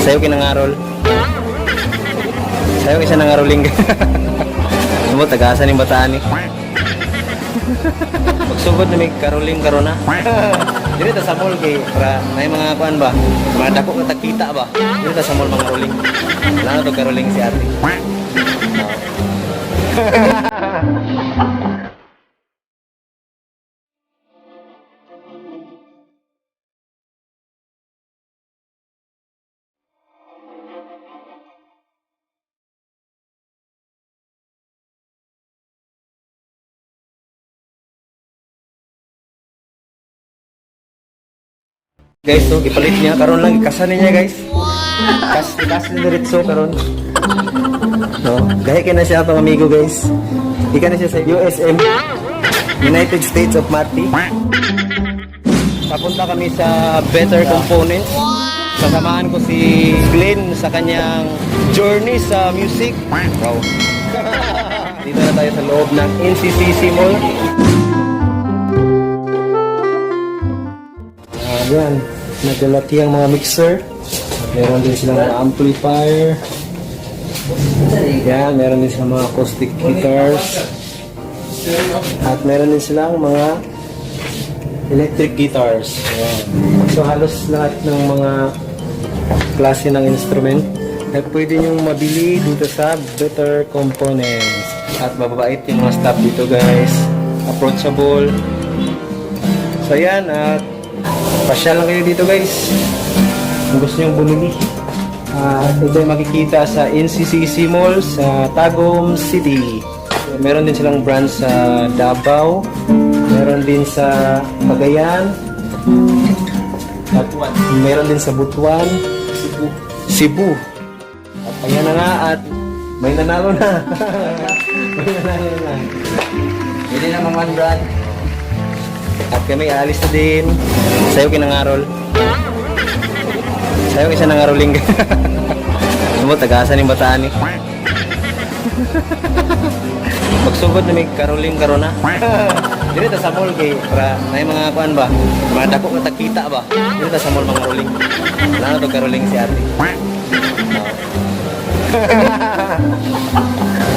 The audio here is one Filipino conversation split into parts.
Sayo kinangarol. Sayo kisa nangaroling. Mo tagasan yung bataan ni. Magsugod na may karoling karona. Dili ta sa mall kay para may mga kuan ba? Mga dako nga takita ba? Dili ta sa mall mga karoling. Wala na to karoling si ate. Guys, so ipalit niya karon lang ikasan niya guys. Kas kas diretso karon. No, gahi kay na siya pang amigo guys. Ika na siya sa USM United States of Mati. Papunta kami sa Better Components. Sasamahan ko si Glenn sa kanyang journey sa music. Wow. Dito na tayo sa loob ng NCCC Mall. Ah, yan. Naglalaki ang mga mixer. Meron din silang mga amplifier. Yan, meron din silang mga acoustic guitars. At meron din silang mga electric guitars. Ayan. So halos lahat ng mga klase ng instrument ay pwede nyong mabili dito sa Better Components. At mababait yung mga staff dito guys. Approachable. So yan, at pasyal lang kayo dito guys. Kung gusto nyo bumili. Ah, ito makikita sa NCCC Mall sa Tagum City. Meron din silang branch sa Davao. Meron din sa Cagayan. At meron din sa Butuan. Cebu. Cebu. At ayan na nga at may nanalo na. may nanalo na. Hindi naman one brand. At kami aalis na din. Sayo kinangarol. Sayo isa nangaroling. Mo tagasan yung bataan ni. Magsugod na may karoling karona. Dili ta sa mall kay para may mga kuan ba? Mga dako nga takita ba? Dili ta sa mall mga karoling. Wala na to karoling si ate.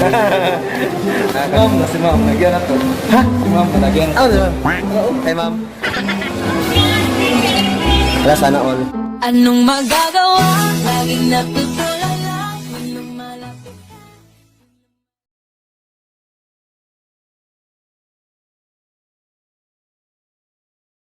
Ma'am, na si ma'am, nagyan ako. Ha? Si ma'am, nagyan Ah, di ba? Hey, ma'am. Wala sana all. Anong magagawa? Laging natutuwa